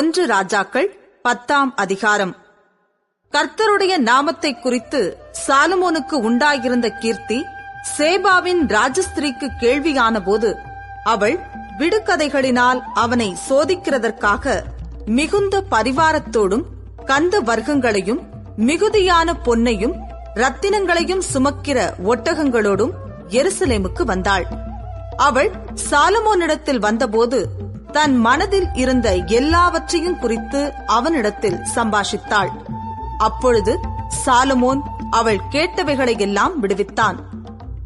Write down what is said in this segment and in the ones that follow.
ஒன்று ராஜாக்கள் பத்தாம் அதிகாரம். கர்த்தருடைய நாமத்தை குறித்து சாலமோனுக்கு உண்டாயிருந்த கீர்த்தி சேபாவின் ராஜஸ்திரிக்கு கேள்வியான போது அவள் விடுகதைகளினால் அவனை சோதிக்கிறதற்காக மிகுந்த பரிவாரத்தோடும் கந்த வர்க்கங்களையும் மிகுதியான பொன்னையும் ரத்தினங்களையும் சுமக்கிற ஒட்டகங்களோடும் எருசலேமுக்கு வந்தாள். அவள் சாலமோனிடத்தில் வந்தபோது தன் மனதில் இருந்த எல்லாவற்றையும் குறித்து அவனிடத்தில் சம்பாஷித்தாள். அப்பொழுது சாலமோன் அவள் கேட்டவைகளை எல்லாம் விடுவித்தான்.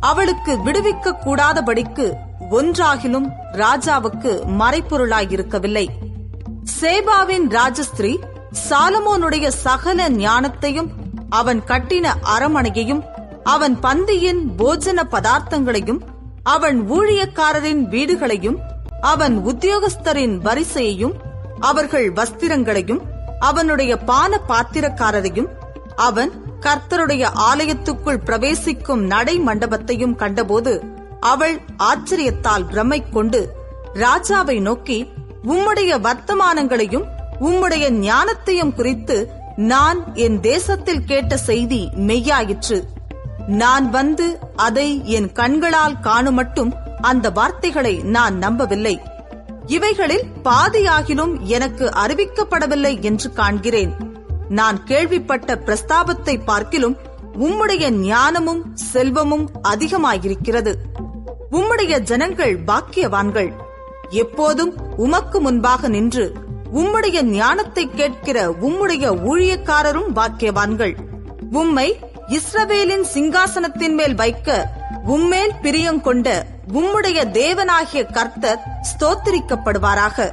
அவளுக்கு விடுவிக்க கூடாதபடிக்கு ஒன்றாகிலும் ராஜாவுக்கு மறைப்பொருளாயிருக்கவில்லை சேபாவின் ராஜஸ்திரீ சாலமோனுடைய சகல ஞானத்தையும் அவன் கட்டின அரமனையையும் அவன் பந்தியின் போஜன பதார்த்தங்களையும் அவன் ஊழியக்காரரின் வீடுகளையும் அவன் உத்தியோகஸ்தரின் வரிசையையும் அவர்கள் வஸ்திரங்களையும் அவனுடைய பான பாத்திரக்காரரையும் அவன் கர்த்தருடைய ஆலயத்துக்குள் பிரவேசிக்கும் நடை மண்டபத்தையும் கண்டபோது அவள் ஆச்சரியத்தால் பிரமை கொண்டு ராஜாவை நோக்கி உம்முடைய வர்த்தமானங்களையும் உம்முடைய ஞானத்தையும் குறித்து நான் என் தேசத்தில் கேட்ட செய்தி மெய்யாயிற்று. நான் வந்து அதை என் கண்களால் காணுமட்டும் அந்த வார்த்தைகளை நான் நம்பவில்லை. இவைகளில் பாதியாகிலும் எனக்கு அறிவிக்கப்படவில்லை என்று காண்கிறேன். நான் கேள்விப்பட்ட பிரஸ்தாபத்தை பார்க்கிலும் உம்முடைய ஞானமும் செல்வமும் அதிகமாயிருக்கிறது. உம்முடைய ஜனங்கள் பாக்கியவான்கள். எப்போதும் உமக்கு முன்பாக நின்று உம்முடைய ஞானத்தை கேட்கிற உம்முடைய ஊழியக்காரரும் பாக்கியவான்கள். உம்மை இஸ்ரவேலின் சிங்காசனத்தின் மேல் வைக்க உம்மேல் பிரியங்கொண்ட உம்முடைய தேவனாகிய கர்த்தர் ஸ்தோத்திரிக்கப்படுவாராக.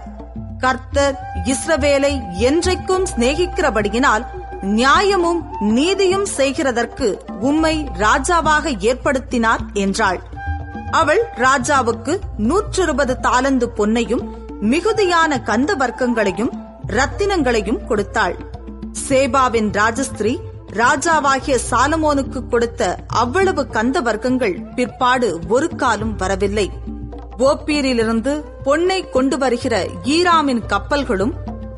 கர்த்தர் இஸ்ரவேலை என்றைக்கும் சிநேகிக்கிறபடியினால் நியாயமும் நீதியும் செய்கிறதற்கு உம்மை ராஜாவாக ஏற்படுத்தினார் என்றாள். அவள் ராஜாவுக்கு நூற்றிருபது தாளந்து பொன்னையும் மிகுதியான கந்த வர்க்கங்களையும் ரத்தினங்களையும் கொடுத்தாள். சேபாவின் ராஜஸ்திரீ ராஜாவாகிய சாலமோனுக்கு கொடுத்த அவ்வளவு கந்த வர்க்கங்கள் பிற்பாடு ஒரு காலும் வரவில்லை. ஓப்பீரிலிருந்து பொன்னை கொண்டு வருகிற ஈராமின் கப்பல்களும்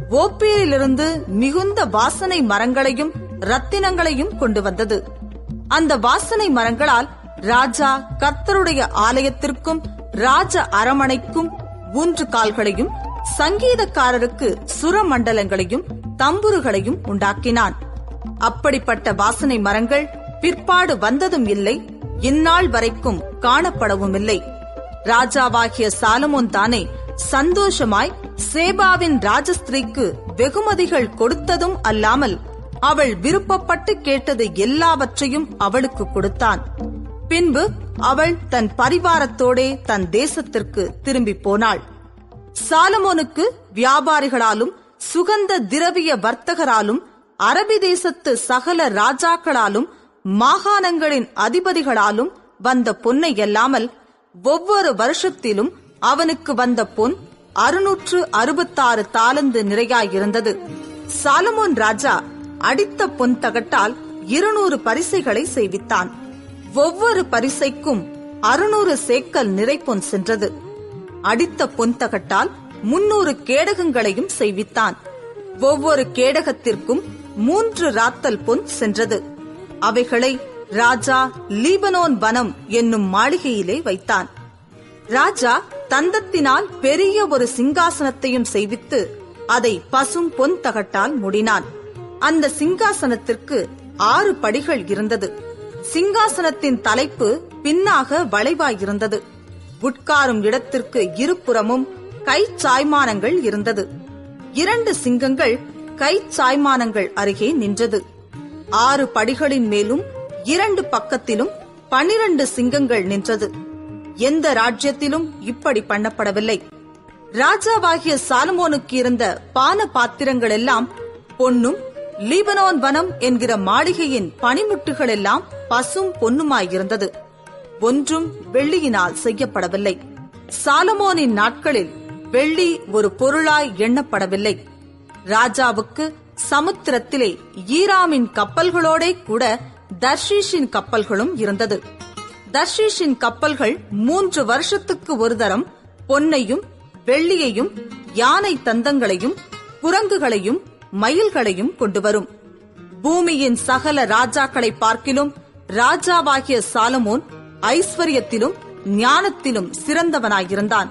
ஓப்பீரிலிருந்து மிகுந்த வாசனை மரங்களையும் ரத்தினங்களையும் கொண்டு வந்தது. அந்த வாசனை மரங்களால் ராஜா கர்த்தருடைய ஆலயத்திற்கும் ராஜ அரமனைக்கும் ஊன்று கால்களையும் சங்கீதக்காரருக்கு சுரமண்டலங்களையும் தம்புருகளையும் உண்டாக்கினான். அப்படிப்பட்ட வாசனை மரங்கள் பிற்பாடு வந்ததும் இல்லை இந்நாள் வரைக்கும் காணப்படவும் இல்லை ராஜாவாகிய சாலமோன் தானே சந்தோஷமாய் சேபாவின் ராஜஸ்திரீக்கு வெகுமதிகள் கொடுத்ததும் அல்லாமல் அவள் விருப்பப்பட்டு கேட்டது எல்லாவற்றையும் அவளுக்கு கொடுத்தான். பின்பு அவள் தன் பரிவாரத்தோடே தன் தேசத்திற்கு திரும்பி போனாள். சாலமோனுக்கு வியாபாரிகளாலும் சுகந்த திரவிய வர்த்தகராலும் அரபி தேசத்து சகல ராஜாக்களாலும் மாகாணங்களின் அதிபதிகளாலும் வந்த பொன்னை அல்லாமல் ஒவ்வொரு வருஷத்திலும் அவனுக்கு வந்த பொன் அறுநூற்று அறுபத்தாறு தாளந்து நிறையாயிருந்தது. சாலமோன் ராஜா அடித்த பொன் தகட்டால் இருநூறு பரிசைகளை செய்வித்தான். ஒவ்வொரு பரிசைக்கும் அறுநூறு சேக்கல் நிறைப்பொன் சென்றது. அடித்த பொன் தகட்டால் முன்னூறு கேடகங்களையும் செய்வித்தான். ஒவ்வொரு கேடகத்திற்கும் மூன்று ராத்தல் பொன் சென்றது. அவைகளை ராஜா லீபனோன் வனம் என்னும் மாளிகையிலே வைத்தான். ராஜா தந்தத்தினால் பெரிய ஒரு சிங்காசனத்தையும் செய்வித்து அதை பசும் பொன் தகட்டால் முடினான். அந்த சிங்காசனத்திற்கு ஆறு படிகள் இருந்தது. சிங்காசனத்தின் தலைப்பு பின்னாக வளைவாயிருந்தது உட்காரும் இடத்திற்கு இருபுறமும் கை சாய்மானங்கள் இருந்தது. இரண்டு சிங்கங்கள் கை சாய்மானங்கள் அருகே நின்றது. ஆறு படிகளின் மேலும் இரண்டு பக்கத்திலும் பனிரண்டு சிங்கங்கள் நின்றது. எந்த ராஜ்யத்திலும் இப்படி பண்ணப்படவில்லை. ராஜாவாகிய சாலமோனுக்கு இருந்த பான பாத்திரங்கள் எல்லாம் பொன்னும் லீபனோன் வனம் என்கிற மாளிகையின் பனிமுட்டுகள் எல்லாம் பசும் பொன்னுமாயிருந்தது. ஒன்றும் வெள்ளியினால் செய்யப்படவில்லை. சாலமோனின் நாட்களில் வெள்ளி ஒரு பொருளாய் எண்ணப்படவில்லை. ராஜாவுக்கு சமுத்திரத்திலே ஈராமின் கப்பல்களோடே கூட தர்ஷீஷின் கப்பல்களும் இருந்தது. தர்ஷீஷின் கப்பல்கள் மூன்று வருஷத்துக்கு ஒரு தரம் பொன்னையும் வெள்ளியையும் யானை தந்தங்களையும் குரங்குகளையும் மயில்களையும் கொண்டு வரும். பூமியின் சகல ராஜாக்களை பார்க்கிலும் ராஜாவாகிய சாலமோன் ஐஸ்வர்யத்திலும் ஞானத்திலும் சிறந்தவனாயிருந்தான்.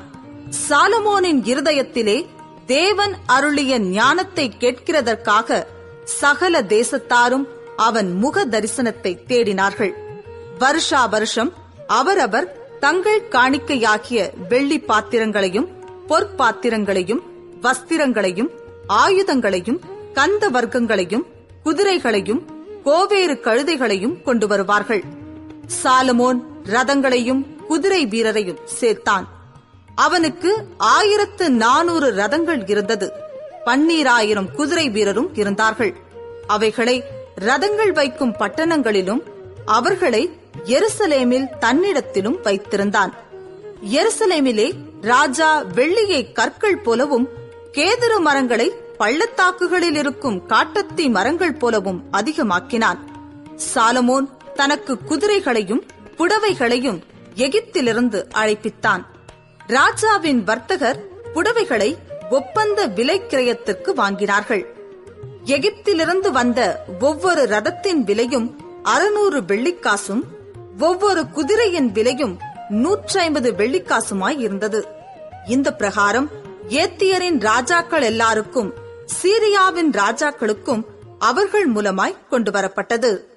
சாலமோனின் இருதயத்திலே தேவன் அருளிய ஞானத்தை கேட்கிறதற்காக சகல தேசத்தாரும் அவன் முக தரிசனத்தை தேடினார்கள். வருஷா வருஷம் அவரவர் தங்கள் காணிக்கையாகிய வெள்ளி பாத்திரங்களையும் பொற்பாத்திரங்களையும் வஸ்திரங்களையும் ஆயுதங்களையும் கந்த வர்க்கங்களையும் குதிரைகளையும் கோவேறு கழுதைகளையும் கொண்டு வருவார்கள். சாலமோன் ரதங்களையும் குதிரை வீரரையும் சேர்த்தான். அவனுக்கு ஆயிரத்து நானூறு ரதங்கள் இருந்தது. பன்னீராயிரம் குதிரை வீரரும் இருந்தார்கள். அவைகளை ரதங்கள் வைக்கும் பட்டணங்களிலும் அவர்களை எருசலேமில் தன்னிடத்திலும் வைத்திருந்தான். எருசலேமிலே ராஜா வெள்ளியை கற்கள் போலவும் கேதுரு மரங்களை பள்ளத்தாக்குகளில் இருக்கும் காட்டத்தி மரங்கள் போலவும் அதிகமாக்கினான். சாலமோன் தனக்கு குதிரைகளையும் புடவைகளையும் எகிப்திலிருந்து அழைப்பித்தான். ராஜாவின் வர்த்தகர் புடவைகளை ஒப்பந்த விலை கிரயத்திற்கு வாங்கினார்கள். எகிப்திலிருந்து வந்த ஒவ்வொரு ரதத்தின் விலையும் அறுநூறு வெள்ளிக்காசும் ஒவ்வொரு குதிரையின் விலையும் நூற்றி ஐம்பது வெள்ளிக்காசுமாய் இருந்தது. இந்த பிரகாரம் ஏத்தியரின் ராஜாக்கள் எல்லாருக்கும் சீரியாவின் ராஜாக்களுக்கும் அவர்கள் மூலமாய் கொண்டு வரப்பட்டது.